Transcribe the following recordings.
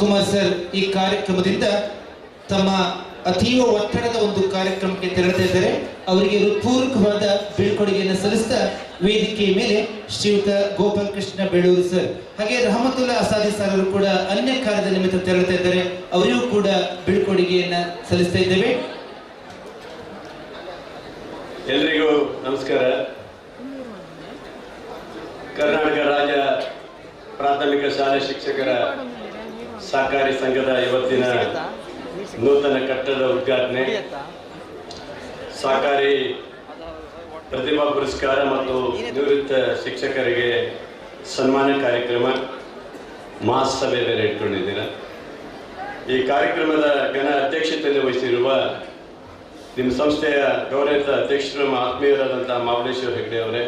Kumar sir ಈ ಕಾರ್ಯಕ್ರಮದಿಂದ ತಮ್ಮ ಅತೀವ ಒತ್ತಡದ ಒಂದು ಕಾರ್ಯಕ್ರಮಕ್ಕೆ ತೆರಳುತ್ತಾ ಇದ್ದಾರೆ. ಅವರಿಗೆ ಹೃತ್ಪೂರ್ವಕವಾದ ಬೀಳ್ಕೊಡುಗೆಯನ್ನು ಸಲ್ಲಿಸ್ತಾ ವೇದಿಕೆಯ ಮೇಲೆ ಶ್ರೀಯುತ ಗೋಪಾಲ್ ಕೃಷ್ಣ ಬೇಳೂರು ಸರ್. ಹಾಗೆ ರಹಮತುಲ್ಲಾ ಅಸಾದಿ ಸರ್ ಅವರು ಕೂಡ ಅನ್ಯ ಕಾರ್ಯದ ನಿಮಿತ್ತ ತೆರಳುತ್ತಾ ಇದ್ದಾರೆ. ಅವರಿಗೂ ಕೂಡ ಬೀಳ್ಕೊಡುಗೆಯನ್ನ ಸಲ್ಲಿಸ್ತಾ ಇದ್ದೇವೆ. ಎಲ್ರಿಗೂ ನಮಸ್ಕಾರ. ಕರ್ನಾಟಕ ರಾಜ್ಯ ಪ್ರಾಥಮಿಕ ಶಾಲೆ ಶಿಕ್ಷಕರ ಸಹಕಾರಿ ಸಂಘದ ಇವತ್ತಿನ ನೂತನ ಕಟ್ಟಡ ಉದ್ಘಾಟನೆ. ಸಹಕಾರಿ ಪ್ರತಿಭಾ ಪುರಸ್ಕಾರ ಮತ್ತು ನಿವೃತ್ತ ಶಿಕ್ಷಕರಿಗೆ ಸನ್ಮಾನ ಕಾರ್ಯಕ್ರಮ ಮಹಾಸಭೆ ಬೇರೆ ಇಟ್ಕೊಂಡಿದ್ದೀರ. ಈ ಕಾರ್ಯಕ್ರಮದ ಘನ ಅಧ್ಯಕ್ಷತೆಯನ್ನು ವಹಿಸಿರುವ ನಿಮ್ಮ ಸಂಸ್ಥೆಯ ಗೌರವಿತ ಅಧ್ಯಕ್ಷರು ನಮ್ಮ ಆತ್ಮೀಯರಾದಂಥ ಮಹಾಬಲೇಶ್ವರ ಹೆಗ್ಡೆ ಅವರೇ.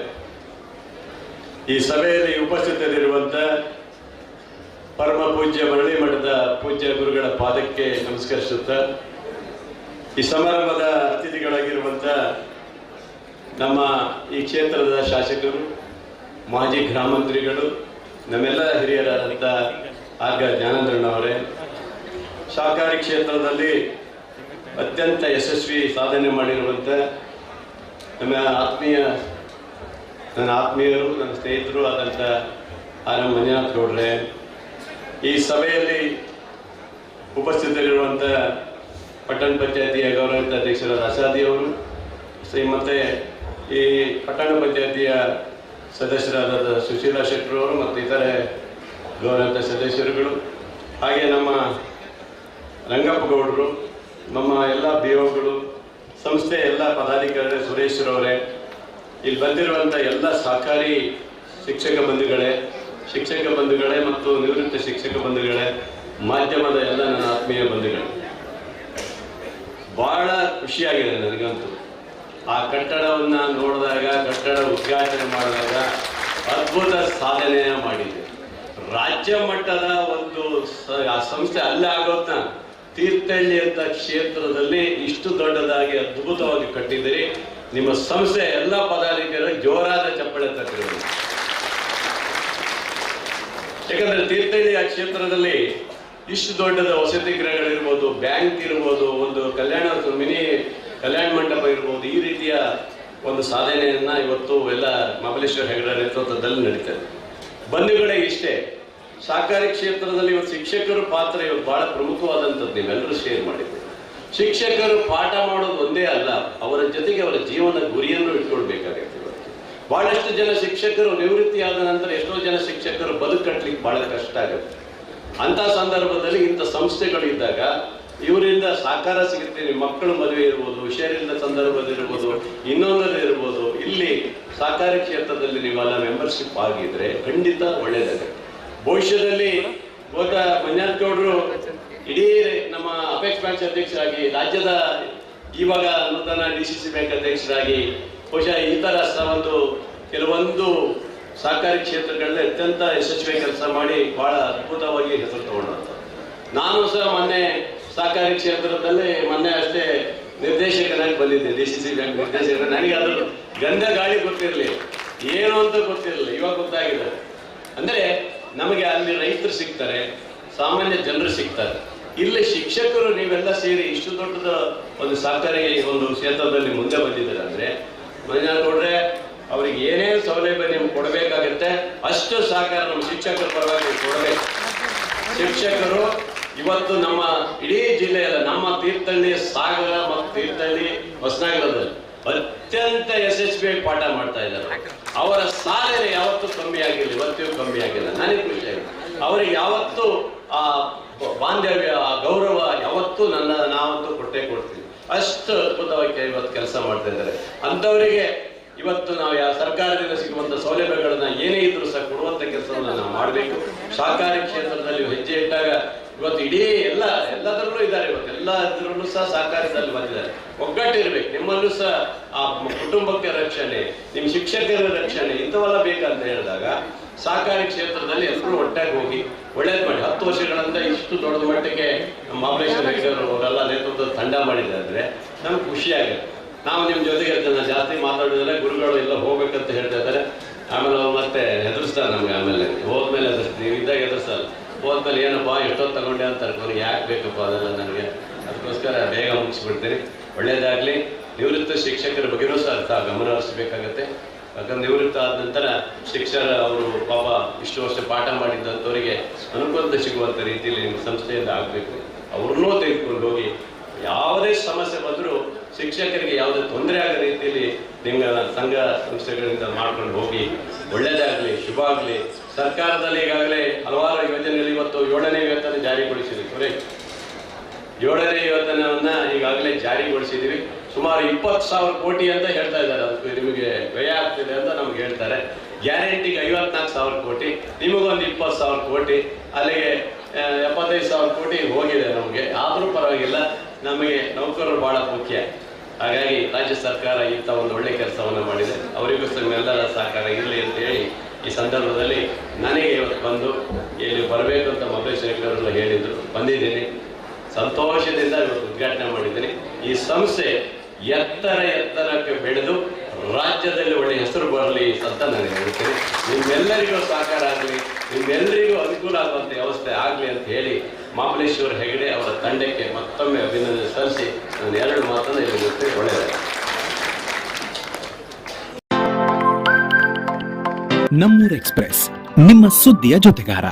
ಈ ಸಭೆಯಲ್ಲಿ ಉಪಸ್ಥಿತರಿರುವಂಥ ಪರಮ ಪೂಜ್ಯ ಮರಳಿ ಮಠದ ಪೂಜ್ಯ ಗುರುಗಳ ಪಾದಕ್ಕೆ ನಮಸ್ಕರಿಸುತ್ತ, ಈ ಸಮಾರಂಭದ ಅತಿಥಿಗಳಾಗಿರುವಂಥ ನಮ್ಮ ಈ ಕ್ಷೇತ್ರದ ಶಾಸಕರು, ಮಾಜಿ ಗ್ರಾಮಂತ್ರಿಗಳು, ನಮ್ಮೆಲ್ಲ ಹಿರಿಯರಾದಂಥ ಜ್ಞಾನಂದ್ರಣ್ಣ ಅವರೇ. ಸಹಕಾರಿ ಕ್ಷೇತ್ರದಲ್ಲಿ ಅತ್ಯಂತ ಯಶಸ್ವಿ ಸಾಧನೆ ಮಾಡಿರುವಂಥ ನಮ್ಮ ಆತ್ಮೀಯ, ನನ್ನ ಆತ್ಮೀಯರು, ನನ್ನ ಸ್ನೇಹಿತರು ಆದಂಥ ಆರ್ ಎಂ ಮಂಜುನಾಥ್ ಗೌಡ್ರೆ. ಈ ಸಭೆಯಲ್ಲಿ ಉಪಸ್ಥಿತರಿರುವಂಥ ಪಟ್ಟಣ ಪಂಚಾಯತಿಯ ಗೌರವಿತ ಅಧ್ಯಕ್ಷರಾದ ಶ್ರೀ ಮತ್ತೆ ಈ ಪಟ್ಟಣ ಪಂಚಾಯತಿಯ ಸದಸ್ಯರಾದ ಸುಶೀಲಾ ಶೆಟ್ಟರು ಅವರು ಮತ್ತು ಇತರೆ ಗೌರವಿತ ಸದಸ್ಯರುಗಳು, ಹಾಗೆ ನಮ್ಮ ರಂಗಪ್ಪ ಗೌಡರು, ನಮ್ಮ ಎಲ್ಲ ಬಿ ಒಗಳು ಸಂಸ್ಥೆ ಎಲ್ಲ ಪದಾಧಿಕಾರಿ ಸುರೇಶ್ವರವರೇ ಇಲ್ಲಿ ಬಂದಿರುವಂಥ ಎಲ್ಲ ಸಹಕಾರಿ ಶಿಕ್ಷಕ ಬಂಧುಗಳೇ ಶಿಕ್ಷಕ ಬಂಧುಗಳೇ ಮತ್ತು ನಿವೃತ್ತ ಶಿಕ್ಷಕ ಬಂಧುಗಳೇ, ಮಾಧ್ಯಮದ ಎಲ್ಲ ನನ್ನ ಆತ್ಮೀಯ ಬಂಧುಗಳು. ಬಹಳ ಖುಷಿಯಾಗಿದೆ ನನಗಂತೂ. ಆ ಕಟ್ಟಡವನ್ನು ನೋಡಿದಾಗ, ಕಟ್ಟಡ ಉದ್ಘಾಟನೆ ಮಾಡಿದಾಗ ಅದ್ಭುತ ಸಾಧನೆಯ ಮಾಡಿದೆ ರಾಜ್ಯ ಮಟ್ಟದ ಒಂದು ಆ ಸಂಸ್ಥೆ ಅಲ್ಲೇ ಆಗೋದ್ನ ತೀರ್ಥಹಳ್ಳಿ ಅಂತ ಕ್ಷೇತ್ರದಲ್ಲಿ ಇಷ್ಟು ದೊಡ್ಡದಾಗಿ ಅದ್ಭುತವಾಗಿ ಕಟ್ಟಿದ್ದೀರಿ. ನಿಮ್ಮ ಸಂಸ್ಥೆ ಎಲ್ಲ ಪದಾಧಿಕಾರಿಗಳು ಜೋರಾದ ಚಪ್ಪಳೆ ತಟ್ಟಿರೋದು ಯಾಕಂದ್ರೆ ತೀರ್ಥಹಳ್ಳಿ ಆ ಕ್ಷೇತ್ರದಲ್ಲಿ ಇಷ್ಟು ದೊಡ್ಡದ ವಸತಿ ಗೃಹಗಳಿರ್ಬೋದು, ಬ್ಯಾಂಕ್ ಇರ್ಬೋದು, ಒಂದು ಕಲ್ಯಾಣ ಮಿನಿ ಕಲ್ಯಾಣ ಮಂಟಪ ಇರ್ಬೋದು, ಈ ರೀತಿಯ ಒಂದು ಸಾಧನೆಯನ್ನ ಇವತ್ತು ಎಲ್ಲ ಮಹಾಬಲೇಶ್ವರ ಹೆಗಡೆ ನೇತೃತ್ವದಲ್ಲಿ ನಡೀತದೆ ಬಂಧುಗಳೇ ಇಷ್ಟೇ. ಸಹಕಾರಿ ಕ್ಷೇತ್ರದಲ್ಲಿ ಇವತ್ತು ಶಿಕ್ಷಕರ ಪಾತ್ರ ಇವತ್ತು ಬಹಳ ಪ್ರಮುಖವಾದಂಥದ್ದು ನೀವೆಲ್ಲರೂ ಶೇರ್ ಮಾಡಿದ್ರು ಶಿಕ್ಷಕರು ಪಾಠ ಮಾಡೋದು ಒಂದೇ ಅಲ್ಲ, ಅವರ ಜೊತೆಗೆ ಅವರ ಜೀವನ ಗುರಿಯನ್ನು ಇಟ್ಕೊಳ್ಬೇಕಾಗುತ್ತೆ. ಬಹಳಷ್ಟು ಜನ ಶಿಕ್ಷಕರು ನಿವೃತ್ತಿಯಾದ ನಂತರ ಎಷ್ಟೋ ಜನ ಶಿಕ್ಷಕರು ಬದುಕಟ್ಲಿಕ್ಕೆ ಬಹಳ ಕಷ್ಟ ಆಗುತ್ತೆ. ಅಂತ ಸಂದರ್ಭದಲ್ಲಿ ಇಂಥ ಸಂಸ್ಥೆಗಳು ಇದ್ದಾಗ ಇವರಿಂದ ಸಾಕಾರ ಸಿಗುತ್ತೆ, ನಿಮ್ಮ ಮಕ್ಕಳು ಮದುವೆ ಇರ್ಬೋದು, ಹುಷಾರಿಲ್ಲದ ಸಂದರ್ಭದಲ್ಲಿರ್ಬೋದು ಇನ್ನೊಂದರಲ್ಲಿ ಇರ್ಬೋದು, ಇಲ್ಲಿ ಸಾಕಾರ ಕ್ಷೇತ್ರದಲ್ಲಿ ನೀವೆಲ್ಲ ಮೆಂಬರ್ಶಿಪ್ ಆಗಿದ್ರೆ ಖಂಡಿತ ಒಳ್ಳೇದಾಗುತ್ತೆ. ಭವಿಷ್ಯದಲ್ಲಿ ಹೋದ ಮಂಜಾತ್ ಗೌಡರು ಇಡೀ ನಮ್ಮ ಅಪೆಕ್ಸ್ ಬ್ಯಾಂಕ್ ಅಧ್ಯಕ್ಷರಾಗಿ, ರಾಜ್ಯದ ಇವಾಗ ನೂತನ ಡಿ ಸಿ ಸಿ ಬ್ಯಾಂಕ್ ಅಧ್ಯಕ್ಷರಾಗಿ ಬಹುಶಃ ಈ ಸ- ಒಂದು ಕೆಲವೊಂದು ಸಹಕಾರಿ ಕ್ಷೇತ್ರಗಳಲ್ಲಿ ಅತ್ಯಂತ ಯಶಸ್ವಿ ಕೆಲಸ ಮಾಡಿ ಬಹಳ ಅದ್ಭುತವಾಗಿ ಹೆಸರು ತಗೊಂಡಂತ ನಾನು ಸಹ ಮೊನ್ನೆ ಸಹಕಾರಿ ಕ್ಷೇತ್ರದಲ್ಲಿ ಮೊನ್ನೆ ಅಷ್ಟೇ ನಿರ್ದೇಶಕನಾಗಿ ಬಂದಿದ್ದೆ ಡಿ ಸಿ ಸಿ ಬ್ಯಾಂಕ್ ನಿರ್ದೇಶಕ. ನನಗೆ ಅದು ಗಂಧ ಗಾಳಿ ಗೊತ್ತಿರಲಿಲ್ಲ ಏನು ಅಂತ ಗೊತ್ತಿರಲಿಲ್ಲ ಇವಾಗ ಗೊತ್ತಾಗಿದೆ. ಅಂದ್ರೆ ನಮಗೆ ಅಲ್ಲಿ ರೈತರು ಸಿಗ್ತಾರೆ, ಸಾಮಾನ್ಯ ಜನರು ಸಿಗ್ತಾರೆ. ಇಲ್ಲಿ ಶಿಕ್ಷಕರು ನೀವೆಲ್ಲ ಸೇರಿ ಇಷ್ಟು ದೊಡ್ಡದ ಒಂದು ಸಹಕಾರಿ ಒಂದು ಕ್ಷೇತ್ರದಲ್ಲಿ ಮುಂದೆ ಬಂದಿದ್ದಾರೆ? ಅಂದ್ರೆ ಮಂಜುನಾಥ್ ನೋಡ್ರೆ ಅವ್ರಿಗೆ ಏನೇನು ಸೌಲಭ್ಯ ನಿಮ್ಗೆ ಕೊಡಬೇಕಾಗುತ್ತೆ, ಅಷ್ಟು ಸಹಕಾರ ನಮ್ಮ ಶಿಕ್ಷಕರ ಪರವಾಗಿ ಕೊಡಬೇಕು. ಶಿಕ್ಷಕರು ಇವತ್ತು ನಮ್ಮ ಇಡೀ ಜಿಲ್ಲೆಯಲ್ಲ, ನಮ್ಮ ತೀರ್ಥಹಳ್ಳಿ, ಸಾಗರ ಮತ್ತು ತೀರ್ಥಹಳ್ಳಿ ಹೊಸನಗರದಲ್ಲಿ ಅತ್ಯಂತ ಯಶಸ್ವಿಯಾಗಿ ಪಾಠ ಮಾಡ್ತಾ ಇದ್ದಾರೆ. ಅವರ ಸಾಧನೆ ಯಾವತ್ತೂ ಕಮ್ಮಿ ಆಗಿಲ್ಲ, ಇವತ್ತಿಗೂ ಕಮ್ಮಿ ಆಗಿಲ್ಲ. ನನಗೆ ಖುಷಿ ಆಗಿದೆ. ಯಾವತ್ತು ಯಾವತ್ತೂ ಆ ಬಾಂಧವ್ಯ ಗೌರವ ಯಾವತ್ತೂ ನನ್ನ ನಾವಂತೂ ಕೊಟ್ಟೇ ಕೊಡ್ತೀವಿ ಅಷ್ಟು ಅದ್ಭುತವಾಗಿ ಇವತ್ತು ಕೆಲಸ ಮಾಡ್ತಾ ಇದ್ದಾರೆ. ಅಂಥವರಿಗೆ ಇವತ್ತು ನಾವು ಯಾವ ಸರ್ಕಾರದಿಂದ ಸಿಗುವಂಥ ಸೌಲಭ್ಯಗಳನ್ನ ಏನೇ ಇದ್ರೂ ಸಹ ಕೊಡುವಂತ ಕೆಲಸವನ್ನು ನಾವು ಮಾಡಬೇಕು. ಸಹಕಾರಿ ಕ್ಷೇತ್ರದಲ್ಲಿ ಹೆಜ್ಜೆ ಇಟ್ಟಾಗ ಇವತ್ತು ಇಡೀ ಎಲ್ಲ, ಎಲ್ಲದರಲ್ಲೂ ಇದ್ದಾರೆ ಇವತ್ತು. ಎಲ್ಲ ಇದ್ರಲ್ಲೂ ಸಹ ಸಹಕಾರದಲ್ಲಿ ಬಂದಿದ್ದಾರೆ. ಒಗ್ಗಟ್ಟಿರ್ಬೇಕು. ನಿಮ್ಮಲ್ಲೂ ಸಹ ಆ ಕುಟುಂಬಕ್ಕೆ ರಕ್ಷಣೆ, ನಿಮ್ಮ ಶಿಕ್ಷಕರ ರಕ್ಷಣೆ, ಇಂಥವೆಲ್ಲ ಬೇಕಂತ ಹೇಳಿದಾಗ ಸಹಕಾರಿ ಕ್ಷೇತ್ರದಲ್ಲಿ ಎಲ್ಲರೂ ಒಟ್ಟಾಗಿ ಹೋಗಿ, ಒಳ್ಳೇದು ಮಾಡಿ. ಹತ್ತು ವರ್ಷಗಳಿಂದ ಇಷ್ಟು ದೊಡ್ಡ ಮಟ್ಟಿಗೆ ಮಹಾಬಲೇಶ್ವರ ಹೆಗ್ಗರ್ ಅವರೆಲ್ಲ ನೇತೃತ್ವದ ತಂಡ ಮಾಡಿದ್ದಾರೆ ನಮ್ಗೆ ಖುಷಿ ಆಗುತ್ತೆ ನಾವು ನಿಮ್ಮ ಜೊತೆಗೆ ಇರ್ತೇನೆ ಜಾಸ್ತಿ ಮಾತಾಡಿದ್ರೆ ಗುರುಗಳು ಎಲ್ಲ ಹೋಗ್ಬೇಕಂತ ಹೇಳ್ತಾ ಇದ್ದಾರೆ. ಆಮೇಲೆ ಅವ್ರು ಮತ್ತೆ ಹೆದರ್ಸ್ತಾರೆ ನಮ್ಗೆ ಆಮೇಲೆ. ಹೋದ್ಮೇಲೆ ಹೆದರ್ಸ್ತೀವಿ ನೀವು ಇದ್ದಾಗ ಹೆದರ್ಸಲ್ಲ. ಹೋದ ಹೋದ್ಮೇಲೆ ಏನಪ್ಪ ಎಷ್ಟೊತ್ತು ತಗೊಂಡೆ ಅಂತ ಕೊನೆಗೆ ಯಾಕೆ ಬೇಕಪ್ಪ ಅದೆಲ್ಲ ನನಗೆ? ಅದಕ್ಕೋಸ್ಕರ ಬೇಗ ಮುಗಿಸ್ಬಿಡ್ತೀನಿ. ಒಳ್ಳೇದಾಗ್ಲಿ. ನಿವೃತ್ತ ಶಿಕ್ಷಕರ ಬಗ್ಗೆಯೂ ಸಹ ಗಮನ ಹರಿಸಬೇಕಾಗತ್ತೆ. ಯಾಕಂದ್ರೆ ನಿವೃತ್ತ ಆದ ನಂತರ ಶಿಕ್ಷಕರ ಅವರು ಪಾಪ ಇಷ್ಟು ವರ್ಷ ಪಾಠ ಮಾಡಿದ್ದಂಥವರಿಗೆ ಅನುಕೂಲ ಸಿಗುವಂಥ ರೀತಿಯಲ್ಲಿ ನಿಮ್ಮ ಸಂಸ್ಥೆಯಿಂದ ಆಗಬೇಕು. ಅವ್ರನ್ನೂ ತೆಗೆದುಕೊಂಡು ಹೋಗಿ ಯಾವುದೇ ಸಮಸ್ಯೆ ಬಂದರೂ ಶಿಕ್ಷಕರಿಗೆ ಯಾವುದೇ ತೊಂದರೆ ಆಗದ ರೀತಿಯಲ್ಲಿ ನಿಮ್ಮ ಸಂಘ ಸಂಸ್ಥೆಗಳಿಂದ ಮಾಡ್ಕೊಂಡು ಹೋಗಿ ಒಳ್ಳೆಯದಾಗಲಿ, ಶುಭ ಆಗಲಿ, ಸರ್ಕಾರದಲ್ಲಿ ಈಗಾಗಲೇ ಹಲವಾರು ಯೋಜನೆಗಳು ಇವತ್ತು ಏಳನೇ ವೇತನ ಜಾರಿಗೊಳಿಸಿದೆ. ಕರೆಕ್ಟ್ ಏಳನೇ ವೇತನವನ್ನು ಈಗಾಗಲೇ ಜಾರಿಗೊಳಿಸಿದೀವಿ ಸುಮಾರು ಇಪ್ಪತ್ತು ಸಾವಿರ ಕೋಟಿ ಅಂತ ಹೇಳ್ತಾ ಇದ್ದಾರೆ. ಅದಕ್ಕೆ ನಿಮಗೆ ವ್ಯಯ ಆಗ್ತಿದೆ ಅಂತ ನಮ್ಗೆ ಹೇಳ್ತಾರೆ. ಗ್ಯಾರಂಟಿಗೆ ಐವತ್ನಾಲ್ಕು ಸಾವಿರ ಕೋಟಿ, ನಿಮಗೊಂದು ಇಪ್ಪತ್ತು ಸಾವಿರ ಕೋಟಿ, ಅಲ್ಲಿಗೆ ಎಪ್ಪತ್ತೈದು ಸಾವಿರ ಕೋಟಿ ಹೋಗಿದೆ ನಮಗೆ. ಆದರೂ ಪರವಾಗಿಲ್ಲ, ನಮಗೆ ನೌಕರರು ಭಾಳ ಮುಖ್ಯ. ಹಾಗಾಗಿ ರಾಜ್ಯ ಸರ್ಕಾರ ಇಂಥ ಒಂದು ಒಳ್ಳೆ ಕೆಲಸವನ್ನು ಮಾಡಿದೆ. ಅವರಿಗೂ ನಿಮ್ಮೆಲ್ಲರ ಸಹಕಾರ ಇರಲಿ ಅಂತ ಹೇಳಿ ಈ ಸಂದರ್ಭದಲ್ಲಿ ನನಗೆ ಇವತ್ತು ಬಂದು ಇಲ್ಲಿ ಬರಬೇಕು ಅಂತ ಮಲ್ಲೇಶ್ವರ ಹೇಳಿದ್ರು. ಬಂದಿದ್ದೀನಿ. ಸಂತೋಷದಿಂದ ಇವತ್ತು ಉದ್ಘಾಟನೆ ಮಾಡಿದ್ದೀನಿ. ಈ ಸಂಸ್ಥೆ ಎತ್ತರ ಎತ್ತರಕ್ಕೆ ಬೆಳೆದು ರಾಜ್ಯದಲ್ಲಿ ಒಳ್ಳೆ ಹೆಸರು ಬರಲಿ ಅಂತ ನಾನು ಹೇಳ್ತೀನಿ. ನಿಮ್ಮೆಲ್ಲರಿಗೂ ಸಹಕಾರ ಆಗಲಿ, ನಿಮ್ಮೆಲ್ಲರಿಗೂ ಅನುಕೂಲ ಆಗುವಂಥ ವ್ಯವಸ್ಥೆ ಆಗಲಿ ಅಂತ ಹೇಳಿ ಮಾಮಲೇಶ್ವರ ಹೆಗಡೆ ಅವರ ತಂಡಕ್ಕೆ ಮತ್ತೊಮ್ಮೆ ಅಭಿನಂದನೆ ಸಲ್ಲಿಸಿ ನಾನು ಎರಡು ಮಾತನ್ನು ಇಲ್ಲಿ ಜೊತೆ ಒಳ್ಳೆಯದು ನಮ್ಮೂರ್ ಎಕ್ಸ್ಪ್ರೆಸ್, ನಿಮ್ಮ ಸುದ್ದಿಯ ಜೊತೆಗಾರ.